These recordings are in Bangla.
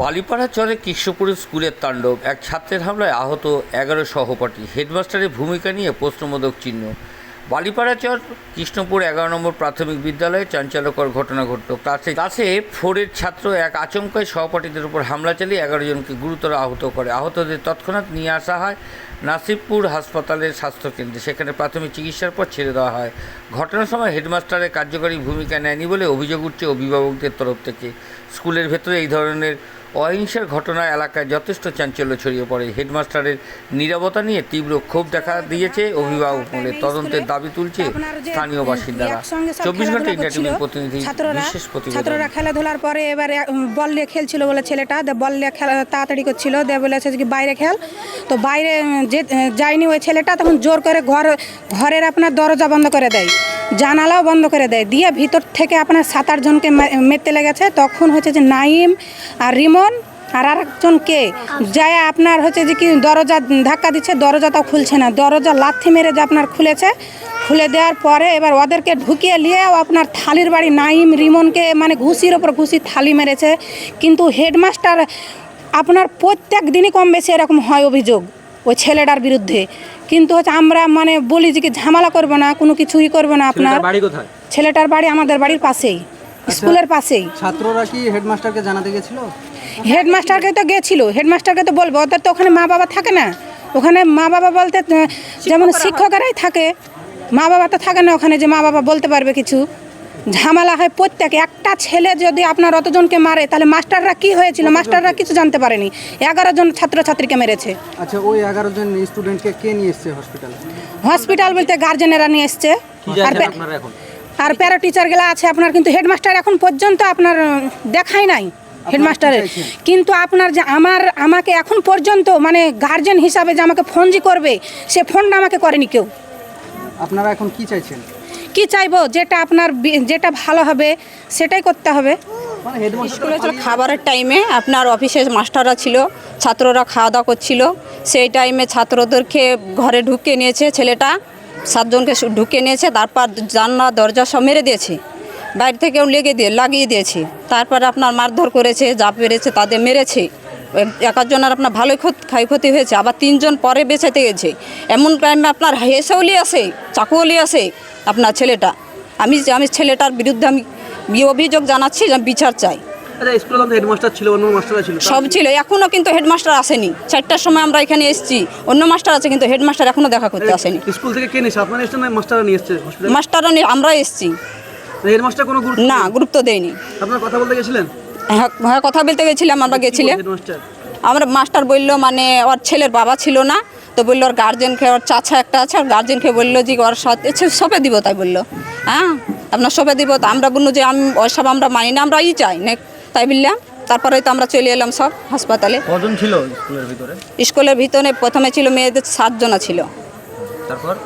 বালিপাড়া চরে কৃষ্ণপুরের স্কুলের তাণ্ডব। এক ছাত্রের হামলায় আহত এগারো সহপাঠী। হেডমাস্টারের ভূমিকা নিয়ে প্রশ্নবোধক চিহ্ন। বালিপাড়া চর কৃষ্ণপুর এগারো নম্বর প্রাথমিক বিদ্যালয়ে চাঞ্চল্যকর ঘটনা ঘটল। ক্লাসে ক্লাসে ফোরের ছাত্র এক আচমকায় সহপাঠীদের উপর হামলা চালিয়ে এগারো জনকে গুরুতর আহত করে। আহতদের তৎক্ষণাৎ নিয়ে আসা হয় নাসিবপুর হাসপাতালের স্বাস্থ্যকেন্দ্রে। সেখানে প্রাথমিক চিকিৎসার পর ছেড়ে দেওয়া হয়। ঘটনার সময় হেডমাস্টারের কার্যকরী ভূমিকা নেয়নি বলে অভিযোগ উঠছে অভিভাবকদের তরফ থেকে। স্কুলের ভেতরে এই ধরনের অহিংসার ঘটনা এলাকায় যথেষ্ট চাঞ্চল্য ছড়িয়ে পড়ে। হেডমাস্টারের নিরাপত্তা নিয়ে তীব্র ক্ষোভ দেখা দিয়েছে অভিভাবক মহলে তদন্তের দাবি তুলছে স্থানীয় বাসিন্দারা। চব্বিশ ঘণ্টা খেলাধুলা ইন্ডিয়া টিভির প্রতিনিধি ছাত্ররা বিশেষ ছাত্ররা খেলাধুলার পরে এবার বল নিয়ে খেলছিল বলে ছেলেটা বল নিয়ে খেলা তাড়াতাড়ি করছিল। দিয়ে বলেছে যে কি বাইরে খেল। তো বাইরে যে যায়নি ওই ছেলেটা তখন জোর করে ঘর ঘরের আপনার দরজা বন্ধ করে দেয়। জানালাও বন্ধ করে দেয়। দিয়ে ভিতর থেকে আপনার সাত আট জনকে মে- মেরতে লেগেছে। তখন হচ্ছে যে নাইম আর রিমন আর আরেকজন কে? যায় আপনার হচ্ছে যে কি দরজা ধাক্কা দিচ্ছে দরজা দরজাটাও খুলছে না। দরজা লাথি মেরে যে আপনার খুলেছে, খুলে দেওয়ার পরে এবার ওদেরকে ঢুকিয়ে নিয়েও আপনার থালির বাড়ি নাইম, রিমনকে মানে ঘুষির ওপর ঘুষি থালি মেরেছে। কিন্তু হেডমাস্টার আপনার প্রত্যেক দিনই কম বেশি এরকম হয় অভিযোগ। ওই ছেলেটার বিরুদ্ধে। কিন্তু হচ্ছে আমরা মানে বলি যে কি ঝামেলা করব না কোনো কিছুই করব না আপনার। ছেলেটার বাড়ি কোথায়? ছেলেটার বাড়ি আমাদের বাড়ির পাশেই স্কুলের পাশেই। ছাত্ররা কি হেডমাস্টারকে জানাতে গেছিল? হেডমাস্টারকে তো গেছিল হেডমাস্টারকে তো বলব ওদের তো ওখানে মা বাবা থাকে না। ওখানে মা বাবা বলতে যেমন শিক্ষকেরাই থাকে মা বাবা তো থাকে না ওখানে যে মা বাবা বলতে পারবে কিছু। ঝামেলা হয় প্রত্যেকে। একটা ছেলে যদি আপনার অতজনকে মারে তাহলে মাস্টাররা কি হয়েছিল? মাস্টাররা কিছু জানতে পারেনি। এগারো জন ছাত্রছাত্রীকে মেরেছে। আচ্ছা ওই এগারো জন স্টুডেন্টকে কে নিয়ে এসছে হসপিটালে হসপিটাল বলতে গার্জেনেরা নিয়ে এসছে। আর প্যা- আপনারা এখন? আর প্যারা টিচারগুলো আছে আপনার কিন্তু হেডমাস্টার এখন পর্যন্ত আপনার দেখাই নাই হেডমাস্টারের কিন্তু আপনার যে আমার আমাকে এখন পর্যন্ত মানে গার্জেন হিসাবে যে আমাকে ফোন যে করবে সে ফোনটা আমাকে করেনি কেউ। আপনারা এখন কি চাইছেন? কি চাইব? যেটা আপনার যেটা ভালো হবে সেটাই করতে হবে। মানে স্কুলে ছিল খাবারের টাইমে আপনার অফিসে মাস্টাররা ছিল ছাত্ররা খাওয়া দাওয়া করছিল। সেই টাইমে ছাত্রদেরকে ঘরে ঢুকে নিয়েছে ছেলেটা সাতজনকে ঢুকে নিয়েছে তারপর জানলা দরজা সব মেরে দিয়েছে। বাইরে থেকেও লেগে দিয়ে লাগিয়ে দিয়েছে। তারপর আপনার মারধর করেছে যা পেরেছে তাদের মেরেছে। একাজনের আপনার ভালোই ক্ষত ক্ষয়ক্ষতি হয়েছে আবার তিনজন পরে বেঁচেতে গেছে। এমন টাইমে আপনার হেসেও নিয়ে আসে চাকুও নিয়ে আসে আপনার ছেলেটা। আমি আমি ছেলেটার বিরুদ্ধে আমি অভিযোগ জানাচ্ছি বিচার চাই। সব ছিল এখনও কিন্তু হেডমাস্টার আসেনি। চারটার সময় আমরা এখানে এসেছি অন্য মাস্টার আছে কিন্তু হেডমাস্টার এখনও দেখা করতে আসেনি। স্কুল থেকে কে নিয়েছে? আপনারা এসেছেন মাস্টাররা নিয়ে এসছে মাস্টাররা নেই, আমরা এসেছি। হেডমাস্টার কোনো গুরুত্ব না গুরুত্ব দেয়নি। আপনার কথা বলতে গেছিলেন? হ্যাঁ হ্যাঁ কথা বলতে গেছিলাম আমরা গেছিলাম। আমরা মাস্টার বলল মানে ওর ছেলের বাবা ছিল না। তো বলল ওর গার্জেনকে ওর চাচা একটা আছে। ওর গার্জেনকে বলল যে ওর সাথে সবে দিব। তাই বলল হ্যাঁ আপনার সবে দিব। তো আমরা বলল যে আমি ওসব আমরা মানি না আমরা ই চাই। না তাই বললাম। তারপরে তো আমরা চলে এলাম সব হাসপাতালে। কজন ছিল স্কুলের ভিতরে? স্কুলের ভিতরে প্রথমে ছিল মেয়েদের সাতজনা ছিল।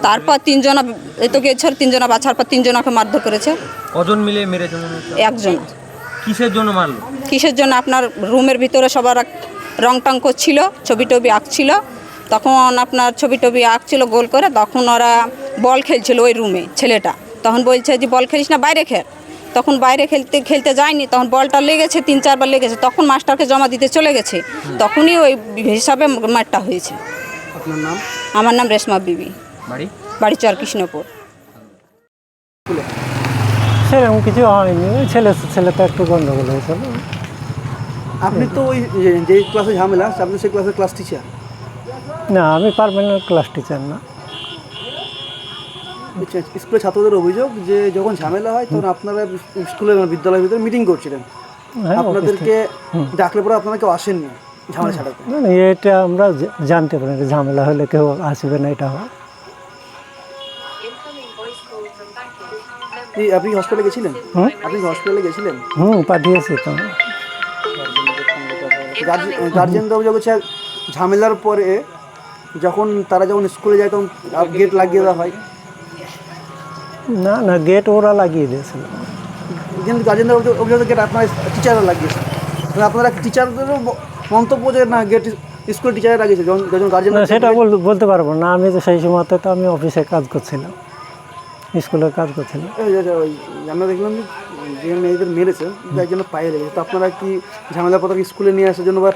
তারপর? তিনজনা এই তো গেছে তিনজনা বাছার পর তিনজনাকে মারধর করেছে। কজন মিলে মেরেছে একজন। কিসের জন্য মারলো? কিসের জন্য? আপনার রুমের ভিতরে সবার রং টং করছিল ছবি টবি আঁকছিল। তখন আপনার ছবি টবি আঁকছিল গোল করে তখন ওরা বল খেলছিল ওই রুমে ছেলেটা। তখন বলছে যে বল খেলিস না বাইরে খেল। তখন বাইরে খেলতে খেলতে যায়নি তখন বলটা লেগেছে তিন চারবার লেগেছে। তখন মাস্টারকে জমা দিতে চলে গেছে। তখনই ওই হিসাবে মারটা হয়েছে। আপনার নাম? আমার নাম রেশমা বিবি। বাড়ি? বাড়ি চর কৃষ্ণপুর সেরকম কিছু হয়নি। ছেলে ছেলে তো একটু গন্ডগোল হয়েছিল। আপনি তো ওই যে- ক্লাসে ঝামেলা আছে আপনি সেই ক্লাসের ক্লাস টিচার না আমি পারমানেন্ট ক্লাস টিচার না। স্কুলের ছাত্রদের অভিযোগ যে যখন ঝামেলা হয় তখন আপনারা স্কুলের মানে বিদ্যালয়ের ভিতরে মিটিং করছিলেন। হ্যাঁ, আপনাদেরকে ডাকলে পরে আপনারা কেউ আসেননি ঝামেলা ছাড়াতে? না, না, এটা আমরা জানতে পারি ঝামেলা হলে কেউ আসবে না এটা হয়। এই আপনি হসপিটালে গেছিলেন? আপনি হসপিটালে গেছিলেন? হুম পাঠিয়েছি তো। গার্জেনদের অভিযোগ হচ্ছে ঝামেলার পরে যখন তারা যখন স্কুলে যায় তখন গেট লাগিয়ে দেওয়া হয়। না না গেট ওরা লাগিয়ে দিয়েছিল। কিন্তু গার্জেনদের অভিযোগ গেট আপনার টিচাররা লাগিয়েছে। আপনারা টিচারদেরও মন্তব্য যে না গেট স্কুল টিচাররা লাগিয়েছে যখন যখন গার্জেন সেটা বল- বলতে পারব না। আমি তো সেই সময়তে তো আমি অফিসে কাজ করছিলাম। স্কুলে কাজ করছিলাম। আমরা দেখলাম যে মেয়েদের মেরেছে যার জন্য পায়ে লেগেছে তো আপনারা কি ঝামেলা পত্র স্কুলে নিয়ে আসার জন্য বা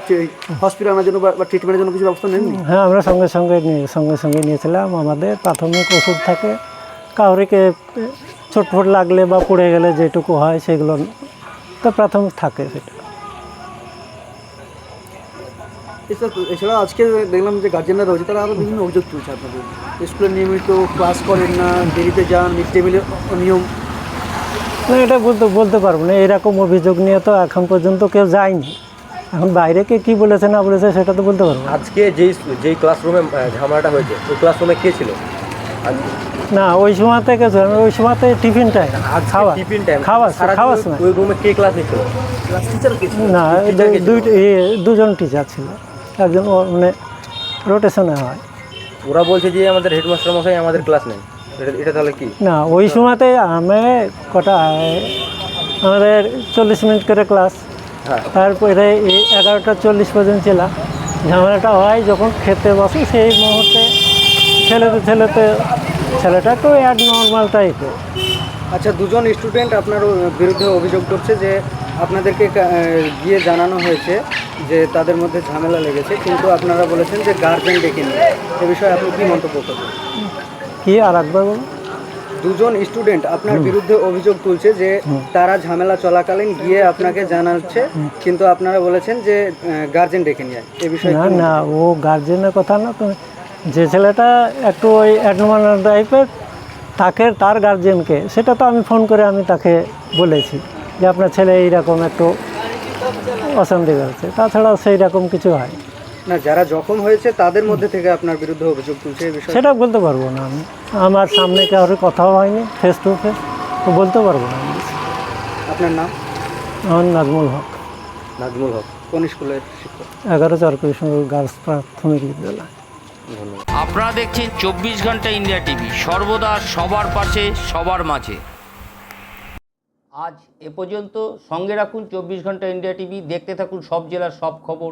হসপিটাল আনার জন্য বা ট্রিটমেন্টের জন্য কিছু ব্যবস্থা নেননি? হ্যাঁ আমরা সঙ্গে সঙ্গে সঙ্গে সঙ্গে নিয়েছিলাম। আমাদের প্রাথমিক ওষুধ থাকে। কাউরিকে চোটফোট লাগলে বা পড়ে গেলে যেটুকু হয় সেগুলো তো প্রাথমিক থাকে সেটা। এছাড়া এছাড়া আজকে দেখলাম যে গার্জেনরা রয়েছে তারা আরও বিভিন্ন অভিযোগ তুলছে আপনাদের। স্কুলে নিয়মিত ক্লাস করেন না দেরিতে যান মিড ডে মিলের নিয়ম না এটা বলতে বলতে পারব না। এরকম অভিযোগ নিয়ে তো এখন পর্যন্ত কেউ যায়নি। এখন বাইরে কে কী বলেছে না বলেছে সেটা তো বলতে পারব না। আজকে যেই যেই ক্লাসরুমে ঝামেলাটা হয়েছে ওই ক্লাসরুমে কে ছিল? না ওই সময়তে গেছে ওই সময়তে টিফিন টাইম খাওয়া টিফিন টাইম খাওয়া খাওয়া সময় ওই রুমে কে ক্লাস নিচ্ছিল? কে ছিল? না দুই দুজন টিচার ছিল। একজন ও- মানে রোটেশনে হয়। ওরা বলছে যে আমাদের হেডমাস্টার মশাই আমাদের ক্লাস নেন এটা এটা তাহলে কি? না ওই সময়তে আমি কটা আমাদের চল্লিশ মিনিট করে ক্লাস। হ্যাঁ। তারপরে এগারোটা চল্লিশ পর্যন্ত ছিলাম। ঝামেলাটা হয় যখন খেতে বসে সেই মুহূর্তে ছেলেতে ছেলেতে ছেলেটা তো অ্যাড নর্মাল টাইপের আচ্ছা দুজন স্টুডেন্ট আপনার বিরুদ্ধে অভিযোগ করছে যে আপনাদেরকে গিয়ে জানানো হয়েছে যে তাদের মধ্যে ঝামেলা লেগেছে। কিন্তু আপনারা বলেছেন যে গার্জেন ডেকে নিয়ে এ বিষয়ে আপনি কী মন্তব্য করবেন? কি? আর একবার বলুন। দুজন স্টুডেন্ট আপনার বিরুদ্ধে অভিযোগ তুলছে যে তারা ঝামেলা চলাকালীন গিয়ে আপনাকে জানাচ্ছে কিন্তু আপনারা বলেছেন যে গার্জেন ডেকে নিয়ে। এ বিষয়ে না না ও গার্জেনের কথা না যে ছেলেটা একটু ওই অ্যাডমান টাইপের তাকে তার গার্জেনকে সেটা তো আমি ফোন করে আমি তাকে বলেছি যে আপনার ছেলে এইরকম একটু অশান্তি করছে তাছাড়া সেই রকম কিছু হয়। না যারা জখম হয়েছে তাদের মধ্যে থেকে আপনার বিরুদ্ধে অভিযোগ তুলছে এই বিষয়ে? সেটা বলতে পারব না আমি। আমার সামনে কারোর কথাও হয়নি ফেস টু ফেস তো বলতে পারব না আমি। আপনার নাম? আমার নাজমুল হক। নাজমুল হক কোন স্কুলের শিক্ষক? এগারো চরকৃষ্ণ গার্লস প্রাথমিক বিদ্যালয়। আপনারা দেখছেন চব্বিশ ঘণ্টা ইন্ডিয়া টিভি সর্বদা সবার পাশে সবার মাঝে। আজ এ পর্যন্ত সঙ্গে রাখুন চব্বিশ ঘণ্টা ইন্ডিয়া টিভি দেখতে থাকুন সব জেলার সব খবর।